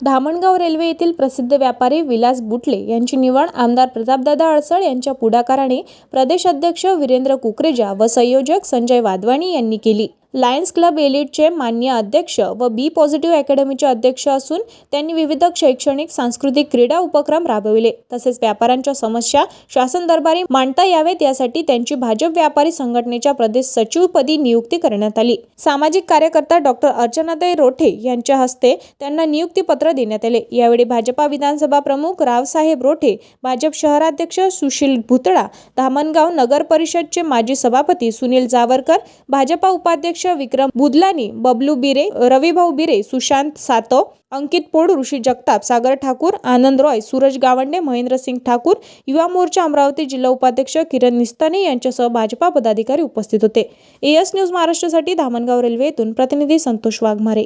Dhamangaon railway येथील प्रसिद्ध व्यापारी विलास बुटले यांची निवड आमदार प्रतापदादा अडसळ यांच्या पुढाकाराने प्रदेश अध्यक्ष वीरेंद्र कुकरेजा व संयोजक संजय वाधवानी यांनी केली. लायन्स क्लब एलिटचे मान्य अध्यक्ष व बी पॉझिटिव्ह अकॅडमीचे अध्यक्ष असून त्यांनी विविध शैक्षणिक सांस्कृतिक क्रीडा उपक्रम राबविले. तसेच व्यापाऱ्यांच्या समस्या शासन दरबारी मांडता यावेत यासाठी त्यांची भाजप व्यापारी संघटनेच्या प्रदेश सचिवपदी नियुक्ती करण्यात आली. सामाजिक कार्यकर्ता डॉक्टर अर्चनाताई रोठे यांच्या हस्ते त्यांना नियुक्तीपत्र देण्यात आले. यावेळी भाजपा विधानसभा प्रमुख रावसाहेब रोठे भाजप शहराध्यक्ष सुशील भुतळा धामणगाव नगर परिषदचे माजी सभापती सुनील जावरकर भाजपा उपाध्यक्ष विक्रम बुदलानी बबलू बिरे रविभाऊ बिरे सुशांत सातव अंकित पोड ऋषी जगताप सागर ठाकूर आनंद रॉय सूरज गावंडे महेंद्रसिंग ठाकूर युवा मोर्चा अमरावती जिल्हा उपाध्यक्ष किरण निस्ताने यांच्यासह भाजपा पदाधिकारी उपस्थित होते. एएस न्यूज महाराष्ट्रासाठी धामणगाव रेल्वे येथून प्रतिनिधी संतोष वाघमारे.